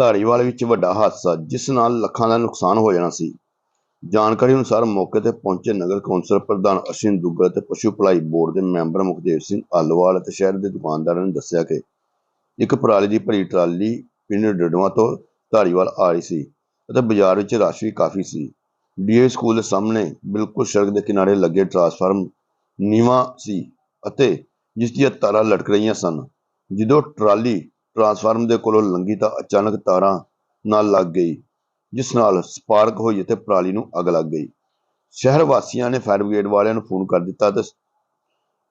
ਧਾਰੀਵਾਲ ਵਿੱਚ ਵੱਡਾ ਹਾਦਸਾ, ਜਿਸ ਨਾਲ ਲੱਖਾਂ ਦਾ ਨੁਕਸਾਨ ਹੋ ਜਾਣਾ ਸੀ। ਜਾਣਕਾਰੀ ਅਨੁਸਾਰ ਮੌਕੇ ਤੇ ਪਹੁੰਚੇ ਨਗਰ ਕੌਂਸਲ ਪ੍ਰਧਾਨ ਅਸ਼ਵਿਨ ਦੁੱਗਲ ਅਤੇ ਪਸ਼ੂ ਭਲਾਈ ਬੋਰਡ ਦੇ ਮੈਂਬਰ ਮੁਖਦੇਵ ਸਿੰਘ ਆਲੋਵਾਲ ਅਤੇ ਸ਼ਹਿਰ ਦੇ ਦੁਕਾਨਦਾਰਾਂ ਨੇ ਦੱਸਿਆ ਕਿ ਇੱਕ ਪਰਾਲੀ ਦੀ ਭਰੀ ਟਰਾਲੀ ਪਿੰਡ ਡਡੂਆਂ ਤੋਂ ਧਾਰੀਵਾਲ ਆ ਰਹੀ ਸੀ ਅਤੇ ਬਾਜ਼ਾਰ ਵਿੱਚ ਰਸ਼ ਵੀ ਕਾਫੀ ਸੀ। ਡੀਏ ਸਕੂਲ ਦੇ ਸਾਹਮਣੇ ਬਿਲਕੁਲ ਸੜਕ ਦੇ ਕਿਨਾਰੇ ਲੱਗੇ ਟਰਾਂਸਫਾਰਮ ਨੀਵਾਂ ਸੀ ਅਤੇ ਜਿਸ ਦੀਆਂ ਤਾਰਾਂ ਲਟਕ ਰਹੀਆਂ ਸਨ। ਜਦੋਂ ਟਰਾਲੀ ਟਰਾਂਸਫਾਰਮ ਦੇ ਕੋਲੋਂ ਲੰਘੀ ਤਾਂ ਅਚਾਨਕ ਤਾਰਾਂ ਨਾਲ ਲੱਗ ਗਈ, ਜਿਸ ਨਾਲ ਸਪਾਰਕ ਹੋਈ ਅਤੇ ਪਰਾਲੀ ਨੂੰ ਅੱਗ ਲੱਗ ਗਈ। ਸ਼ਹਿਰ ਵਾਸੀਆਂ ਨੇ ਫਾਇਰ ਬ੍ਰਿਗੇਡ ਵਾਲਿਆਂ ਨੂੰ ਫੋਨ ਕਰ ਦਿੱਤਾ ਤੇ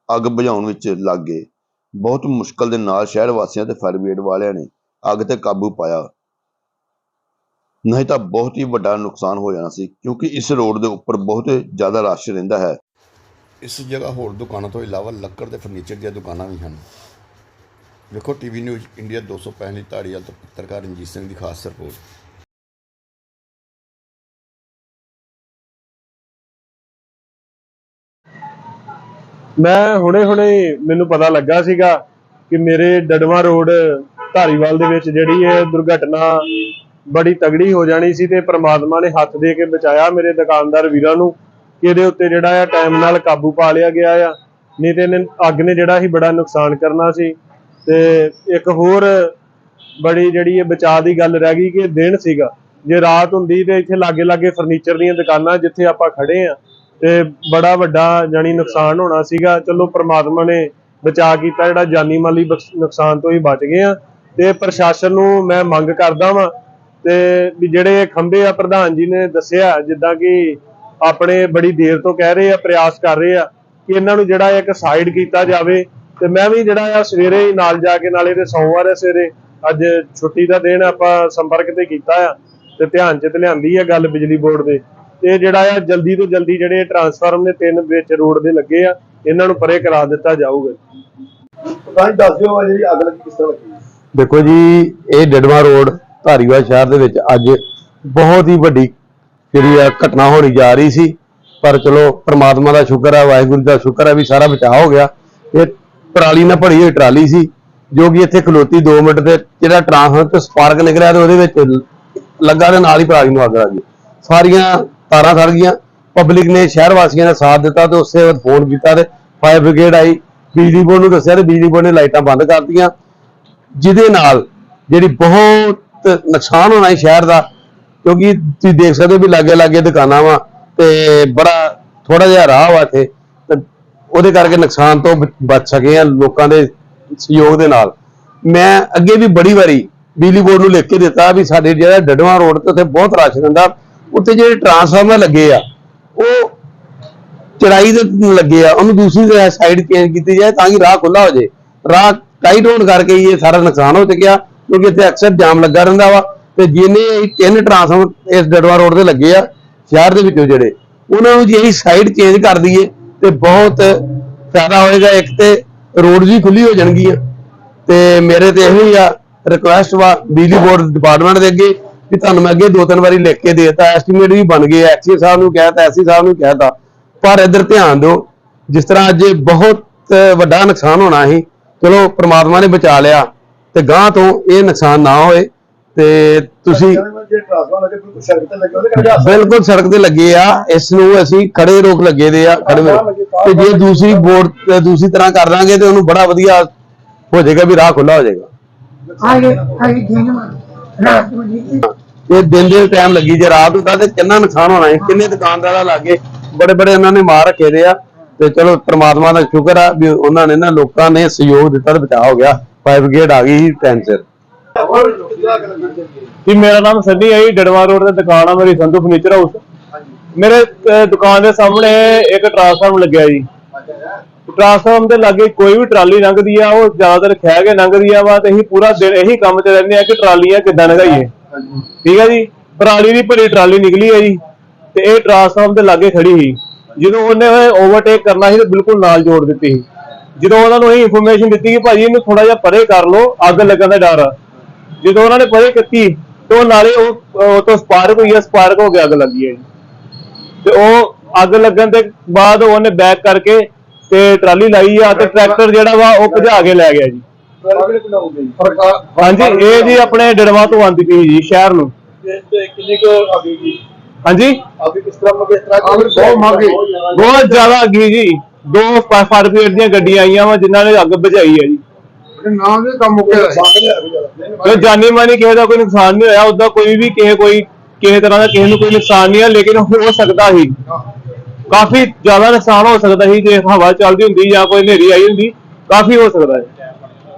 ਅੱਗ ਬੁਝਾਉਣ ਵਿੱਚ ਲੱਗ ਗਏ। ਬਹੁਤ ਮੁਸ਼ਕਲ ਦੇ ਨਾਲ ਸ਼ਹਿਰ ਵਾਸੀਆਂ ਤੇ ਫਾਇਰ ਬ੍ਰਿਗੇਡ ਵਾਲਿਆਂ ਨੇ ਅੱਗ ਤੇ ਕਾਬੂ ਪਾਇਆ। ਨਹੀਂ ਤਾਂ ਬਹੁਤ ਹੀ ਵੱਡਾ ਨੁਕਸਾਨ ਹੋ ਜਾਣਾ ਸੀ, ਕਿਉਂਕਿ ਇਸ ਰੋਡ ਦੇ ਉੱਪਰ ਬਹੁਤ ਜ਼ਿਆਦਾ ਰਸ਼ ਰਹਿੰਦਾ ਹੈ। ਇਸ ਜਗ੍ਹਾ ਹੋਰ ਦੁਕਾਨਾਂ ਤੋਂ ਇਲਾਵਾ ਲੱਕੜ ਦੇ ਫਰਨੀਚਰ ਦੀਆਂ ਦੁਕਾਨਾਂ ਵੀ ਹਨ। ਵੇਖੋ ਟੀਵੀ ਨਿਊਜ਼ ਇੰਡੀਆ 265 ਧਾਰੀਵਾਲ ਤੋਂ ਪੱਤਰਕਾਰ ਰਣਜੀਤ ਸਿੰਘ ਦੀ ਖਾਸ ਰਿਪੋਰਟ। ਮੈਂ ਹੁਣੇ-ਹੁਣੇ ਮੈਨੂੰ ਪਤਾ ਲੱਗਾ ਸੀਗਾ ਕਿ ਮੇਰੇ ਡਡਵਾ ਰੋਡ ਧਾਰੀਵਾਲ ਦੇ ਵਿੱਚ ਜਿਹੜੀ ਇਹ ਦੁਰਘਟਨਾ ਬੜੀ ਤਗੜੀ ਹੋ ਜਾਣੀ ਸੀ ਤੇ ਪ੍ਰਮਾਤਮਾ ਨੇ ਹੱਥ ਦੇ ਕੇ ਬਚਾਇਆ ਮੇਰੇ ਦੁਕਾਨਦਾਰ ਵੀਰਾਂ ਨੂੰ ਕਿ ਇਹਦੇ ਉੱਤੇ ਜਿਹੜਾ ਆ ਟਾਈਮ ਨਾਲ ਕਾਬੂ ਪਾ ਲਿਆ ਗਿਆ ਆ, ਨਹੀਂ ਤੇ ਇਹਨੇ ਅੱਗ ਨੇ ਜਿਹੜਾ ਸੀ ਬੜਾ ਨੁਕਸਾਨ ਕਰਨਾ ਸੀ। ਤੇ ਇੱਕ ਹੋਰ ਬੜੀ ਜਿਹੜੀ ਇਹ ਬਚਾਅ ਦੀ ਗੱਲ ਰਹਿ ਗਈ ਕਿ ਦਿਨ ਸੀਗਾ। ਜੇ ਰਾਤ ਹੁੰਦੀ ਤੇ ਇੱਥੇ ਲਾਗੇ ਲਾਗੇ ਫਰਨੀਚਰ ਦੀਆਂ ਦੁਕਾਨਾਂ ਜਿੱਥੇ ਆਪਾਂ ਖੜੇ ਆ, ਤੇ ਬੜਾ ਵੱਡਾ ਜਾਨੀ ਨੁਕਸਾਨ ਹੋਣਾ ਸੀਗਾ। ਚਲੋ ਪ੍ਰਮਾਤਮਾ ਨੇ ਬਚਾ ਕੀਤਾ, ਜਿਹੜਾ ਜਾਨੀ ਮਾਲੀ ਬਖਸ਼- ਨੁਕਸਾਨ ਤੋਂ ਹੀ ਬਚ ਗਏ ਆ। ਤੇ ਪ੍ਰਸ਼ਾਸਨ ਨੂੰ ਮੈਂ ਮੰਗ ਕਰਦਾ ਵਾਂ ਤੇ ਵੀ ਜਿਹੜੇ ਇਹ ਖੰਭੇ ਆ, ਪ੍ਰਧਾਨ ਜੀ ਨੇ ਦੱਸਿਆ, ਜਿੱਦਾਂ ਕਿ ਆਪਣੇ ਬੜੀ ਦੇਰ ਤੋਂ ਕਹਿ ਰਹੇ ਆ, ਪ੍ਰਯਾਸ ਕਰ ਰਹੇ ਆ ਕਿ ਇਹਨਾਂ ਨੂੰ ਜਿਹੜਾ ਇੱਕ ਸਾਈਡ ਕੀਤਾ ਜਾਵੇ ਤੇ ਮੈਂ ਵੀ ਜਿਹੜਾ ਆ ਸਵੇਰੇ ਹੀ ਨਾਲ ਜਾ ਕੇ ਨਾਲੇ ਤੇ ਸੋਮਵਾਰ ਹੈ ਸਵੇਰੇ ਅੱਜ ਛੁੱਟੀ ਦਾ ਦਿਨ ਆਪਾਂ ਸੰਪਰਕ ਤੇ ਕੀਤਾ ਆ ਤੇ ਧਿਆਨ ਚ ਤੇ ਲਿਆਂਦੀ ਆ ਗੱਲ ਬਿਜਲੀ ਬੋਰਡ ਦੇ। ਤੇ ਜਿਹੜਾ ਆ ਜਲਦੀ ਤੋਂ ਜਲਦੀ ਜਿਹੜੇ ਟਰਾਂਸਫਾਰਮ ਨੇ ਤਿੰਨ ਵਿੱਚ ਰੋਡ ਦੇ ਲੱਗੇ ਆ ਇਹਨਾਂ ਨੂੰ ਪਰੇ ਕਰਾ ਦਿੱਤਾ ਜਾਊਗਾ। ਤਾਂ ਦੱਸ ਦਿਓ ਆ ਜਿਹੜੀ ਅੱਗ ਲੱਗੀ ਕਿਸ ਤਰ੍ਹਾਂ ਲੱਗੀ। ਦੇਖੋ ਜੀ ਇਹ ਡਡਵਾ ਰੋਡ ਧਾਰੀਵਾਲ ਸ਼ਹਿਰ ਦੇ ਵਿੱਚ ਅੱਜ ਬਹੁਤ ਹੀ ਵੱਡੀ ਜਿਹੜੀ ਆ ਘਟਨਾ ਹੋਣੀ ਜਾ ਰਹੀ ਸੀ। ਪਰ ਚਲੋ ਪ੍ਰਮਾਤਮਾ ਦਾ ਸ਼ੁਕਰ ਹੈ ਵਾਹਿਗੁਰੂ ਦਾ ਸ਼ੁਕਰ ਹੈ ਵੀ ਸਾਰਾ ਬਚਾਅ ਹੋ ਗਿਆ। ਇਹ ਪਰਾਲੀ ਨਾਲ ਭਰੀ ਹੋਈ ਟਰਾਲੀ ਸੀ, ਜੋ ਕਿ ਇੱਥੇ ਖਲੋਤੀ 2 ਮਿੰਟ ਤੇ, ਜਿਹੜਾ ਟਰਾਂਸਫਰ ਤੇ ਸਪਾਰਕ ਨਿਕਲਿਆ ਤੇ ਉਹਦੇ ਵਿੱਚ ਲੱਗਾ ਤੇ ਨਾਲ ਹੀ ਪਰਾਲੀ ਨੂੰ ਅੱਗ ਲੱਗ ਗਈ। ਸਾਰੀਆਂ ਤਾਰਾਂ ਸੜ ਗਈਆਂ ਪਬਲਿਕ ਨੇ ਸ਼ਹਿਰ ਵਾਸੀਆਂ ਨੇ ਸਾਥ ਦਿੱਤਾ ਤੇ ਉਸੇ ਵਕਤ ਫੋਨ ਕੀਤਾ ਤੇ ਫਾਇਰ ਬ੍ਰਿਗੇਡ ਆਈ। ਬਿਜਲੀ ਬੋਰਡ ਨੂੰ ਦੱਸਿਆ ਤੇ ਬਿਜਲੀ ਬੋਰਡ ਨੇ ਲਾਈਟਾਂ ਬੰਦ ਕਰਤੀਆਂ। ਜਿਹਦੇ ਨਾਲ ਜਿਹੜੀ ਬਹੁਤ ਨੁਕਸਾਨ ਹੋਣਾ ਹੈ ਸ਼ਹਿਰ ਦਾ, ਕਿਉਂਕਿ ਤੁਸੀਂ ਦੇਖ ਸਕਦੇ ਹੋ ਵੀ ਲਾਗੇ ਲਾਗੇ ਦੁਕਾਨਾਂ ਵਾ ਤੇ ਬੜਾ ਥੋੜਾ ਜਿਹਾ ਰਾਹ ਵਾ ਇੱਥੇ। ਉਹਦੇ ਕਰਕੇ ਨੁਕਸਾਨ ਤੋਂ ਬਚ ਸਕੇ ਆ ਲੋਕਾਂ ਦੇ ਸਹਿਯੋਗ ਦੇ ਨਾਲ। ਮੈਂ ਅੱਗੇ ਵੀ ਬੜੀ ਵਾਰੀ ਬਿਜਲੀ ਬੋਰਡ ਨੂੰ ਲਿਖ ਕੇ ਦਿੱਤਾ ਵੀ ਸਾਡੇ ਜਿਹੜਾ ਡਡਵਾ ਰੋਡ ਤੇ ਉੱਥੇ ਬਹੁਤ ਰਸ਼ ਰਹਿੰਦਾ, ਉੱਥੇ ਜਿਹੜੇ ਟਰਾਂਸਫਾਰਮਰ ਲੱਗੇ ਆ, ਉਹ ਚੜਾਈ ਦੇ ਲੱਗੇ ਆ, ਉਹਨੂੰ ਦੂਸਰੀ ਸਾਈਡ ਚੇਂਜ ਕੀਤੀ ਜਾਏ ਤਾਂ ਕਿ ਰਾਹ ਖੁੱਲਾ ਹੋ ਜਾਏ। ਰਾਹ ਟਾਈਟ ਹੋਣ ਕਰਕੇ ਇਹ ਸਾਰਾ ਨੁਕਸਾਨ ਹੋ ਚੁੱਕਿਆ, ਕਿਉਂਕਿ ਇੱਥੇ ਅਕਸਰ ਜਾਮ ਲੱਗਾ ਰਹਿੰਦਾ ਵਾ ਤੇ ਜਿਹਨੇ ਤਿੰਨ ਟਰਾਂਸਫਾਰਮਰ ਇਸ ਡਡਵਾ ਰੋਡ ਤੇ ਲੱਗੇ ਆ, ਸ਼ਹਿਰ ਦੇ ਵਿੱਚੋਂ ਜਿਹੜੇ, ਉਹਨਾਂ ਨੂੰ ਜੇ ਅਸੀਂ ਸਾਈਡ ਚੇਂਜ ਕਰ ਦਈਏ ਤੇ ਬਹੁਤ ਫਾਇਦਾ ਹੋਏਗਾ। ਇੱਕ ਤੇ ਰੋਡ ਵੀ ਖੁੱਲੀ ਹੋ ਜਾਣਗੀਆਂ ਤੇ ਮੇਰੇ ਤੇ ਇਹੋ ਹੀ ਆ ਰਿਕੁਐਸਟ ਵਾ ਬਿਜਲੀ ਬੋਰਡ ਡਿਪਾਰਟਮੈਂਟ ਦੇ ਅੱਗੇ ਕਿ ਤੁਹਾਨੂੰ ਮੈਂ ਅੱਗੇ ਦੋ ਤਿੰਨ ਵਾਰੀ ਲਿਖ ਕੇ ਦੇਤਾ। ਐਸਟੀਮੇਟ ਵੀ ਬਣ ਗਏ ਐਕਸੀ ਸਾਹਿਬ ਨੂੰ ਕਹਿਤਾ, ਐਸੀ ਸਾਹਿਬ ਨੂੰ ਕਹਿਤਾ। ਪਰ ਇੱਧਰ ਧਿਆਨ ਦਿਓ, ਜਿਸ ਤਰ੍ਹਾਂ ਅੱਜ ਬਹੁਤ ਵੱਡਾ ਨੁਕਸਾਨ ਹੋਣਾ ਸੀ, ਚਲੋ ਪ੍ਰਮਾਤਮਾ ਨੇ ਬਚਾ ਲਿਆ ਤੇ ਗਾਂ ਤੋਂ ਇਹ ਨੁਕਸਾਨ ਨਾ ਹੋਏ ਤੇ ਤੁਸੀਂ ਬਿਲਕੁਲ ਸੜਕ ਤੇ ਲੱਗੇ ਆ ਇਸ ਨੂੰ ਅਸੀਂ ਖੜੇ ਰੋਕ ਲੱਗੇ ਦੇ ਆ ਖੜੇ ਤੇ ਜੇ ਦੂਸਰੀ ਬੋਰਡ ਦੂਸਰੀ ਤਰ੍ਹਾਂ ਕਰ ਦਾਂਗੇ ਤੇ ਉਹਨੂੰ ਬੜਾ ਵਧੀਆ ਹੋ ਜਾਏਗਾ ਵੀ ਰਾਹ ਖੁੱਲਾ ਹੋ ਜਾਏਗਾ। ਨੂੰ। ਇਹ ਦਿਨ ਦੇ ਟਾਈਮ ਲੱਗੀ ਜੇ ਰਾਤ ਨੂੰ ਤਾਂ ਕਿੰਨਾ ਨੁਕਸਾਨ ਹੋਣਾ ਹੈ। ਕਿੰਨੇ ਦੁਕਾਨਦਾਰਾਂ ਲਾਗੇ ਬੜੇ ਬੜੇ ਉਹਨਾਂ ਨੇ ਮਾਰ ਰੱਖੇ ਦੇ ਆ। ਤੇ ਚਲੋ ਪ੍ਰਮਾਤਮਾ ਦਾ ਸ਼ੁਕਰ ਆ ਵੀ ਉਹਨਾਂ ਨੇ ਨਾ ਲੋਕਾਂ ਨੇ ਸਹਿਯੋਗ ਦਿੱਤਾ ਤੇ ਬਚਾਅ ਹੋ ਗਿਆ। ਫਾਇਰ ਬ੍ਰਿਗੇਡ ਆ ਗਈ ਸੀ ਜੀ ਮੇਰਾ ਨਾਮ ਸੰਨੀ ਹੈ ਜੀ ਡੜਵਾ ਰੋਡ ਤੇ ਦੁਕਾਨ ਆ ਮੇਰੀ ਸੰਧੂ ਫਰਨੀਚਰ ਹਾਊਸ ਮੇਰੇ ਅਹ, ਦੁਕਾਨ ਦੇ ਸਾਹਮਣੇ ਇੱਕ ਟਰਾਂਸਫਾਰਮ ਲੱਗਿਆ ਜੀ। ਟਰਾਂਸਫਾਰਮ ਦੇ ਲਾਗੇ ਕੋਈ ਵੀ ਟਰਾਲੀ ਲੰਘਦੀ ਆ ਉਹ ਜ਼ਿਆਦਾਤਰ ਖਹਿ ਕੇ ਲੰਘਦੀ ਆ ਵਾ ਤੇ ਅਸੀਂ ਪੂਰਾ ਦਿਨ ਇਹੀ ਕੰਮ 'ਚ ਰਹਿੰਦੇ ਆ ਕਿ ਟਰਾਲੀਆਂ ਕਿੱਦਾਂ ਲੰਘਾਈਏ। ਠੀਕ ਹੈ ਜੀ? ਪਰਾਲੀ ਦੀ ਭਰੀ ਟਰਾਲੀ ਨਿਕਲੀ ਹੈ ਜੀ ਤੇ ਇਹ ਟਰਾਂਸਫਾਰਮ ਦੇ ਲਾਗੇ ਖੜੀ ਸੀ। ਜਦੋਂ ਉਹਨੇ ਓਵਰਟੇਕ ਕਰਨਾ ਸੀ ਤੇ ਬਿਲਕੁਲ ਨਾਲ ਜੋੜ ਦਿੱਤੀ ਸੀ। ਜਦੋਂ ਉਹਨਾਂ ਨੂੰ ਇਹ ਇਨਫੋਰਮੇਸ਼ਨ ਦਿੱਤੀ ਕਿ ਭਾਜੀ ਇਹਨੂੰ ਥੋੜਾ ਜਿਹਾ ਪਰੇ ਕਰ ਲਓ ਅੱਗ ਲੱਗਣ ਦਾ ਡਰ ਆ। ਜਦੋਂ ਉਹਨਾਂ ਨੇ ਪਰੇ ਕੀਤੀ ਤੇ ਉਹ ਨਾਲੇ ਉਹ ਤੋਂ ਸਪਾਰਕ ਹੋਈ ਆ, ਸਪਾਰਕ ਹੋ ਕੇ ਅੱਗ ਲੱਗੀ ਹੈ ਜੀ। ਤੇ ਉਹ ਅੱਗ ਲੱਗਣ ਦੇ ਬਾਅਦ ਉਹਨੇ ਬੈਕ ਕਰਕੇ ਤੇ ਟਰਾਲੀ ਲਾਈ ਆ ਤੇ ਟਰੈਕਟਰ ਜਿਹੜਾ ਵਾ ਉਹ ਭਜਾ ਕੇ ਲੈ ਗਿਆ ਜੀ। ਹਾਂਜੀ, ਇਹ ਜੀ ਆਪਣੇ ਡੜਵਾ ਤੋਂ ਆਂਦੀ ਪਈ ਜੀ, ਸ਼ਹਿਰ ਨੂੰ। ਕਿੰਨੇ ਕੁ ਅੱਗੇ ਜੀ ਹਾਂਜੀ? ਅੱਗੇ ਕਿਸ ਤਰ੍ਹਾਂ ਮਗੇ ਇਸ ਤਰ੍ਹਾਂ ਬਹੁਤ ਮੰਗੇ ਬਹੁਤ ਜ਼ਿਆਦਾ ਅੱਗੀ ਜੀ। ਦੋ ਫਾਇਰ ਬ੍ਰਿਗੇਡ ਦੀਆਂ ਗੱਡੀਆਂ ਆਈਆਂ ਵਾ ਜਿਨ੍ਹਾਂ ਨੇ ਅੱਗ ਬੁਝਾਈ ਹੈ ਜੀ। ਨਾਮ ਦੇ ਕੰਮ ਮੁੱਕੇ ਦਾ ਤੇ ਜਾਨੀ ਮਾਨੀ ਕਿਸੇ ਦਾ ਕੋਈ ਨੁਕਸਾਨ ਨਹੀਂ ਹੋਇਆ ਉਦਾਂ ਕੋਈ ਵੀ ਕਿਸੇ, ਕੋਈ ਕਿਸੇ ਤਰ੍ਹਾਂ ਦਾ ਕਿਸੇ ਨੂੰ ਕੋਈ ਨੁਕਸਾਨ ਨਹੀਂ ਹੈ ਲੇਕਿਨ ਹੋ ਸਕਦਾ ਸੀ। ਕਾਫੀ ਜ਼ਿਆਦਾ ਨੁਕਸਾਨ ਹੋ ਸਕਦਾ ਸੀ, ਜੇ ਹਵਾ ਚੱਲਦੀ ਹੁੰਦੀ ਜਾਂ ਕੋਈ ਹਨੇਰੀ ਆਈ ਹੁੰਦੀ, ਕਾਫੀ ਹੋ ਸਕਦਾ ਹੈ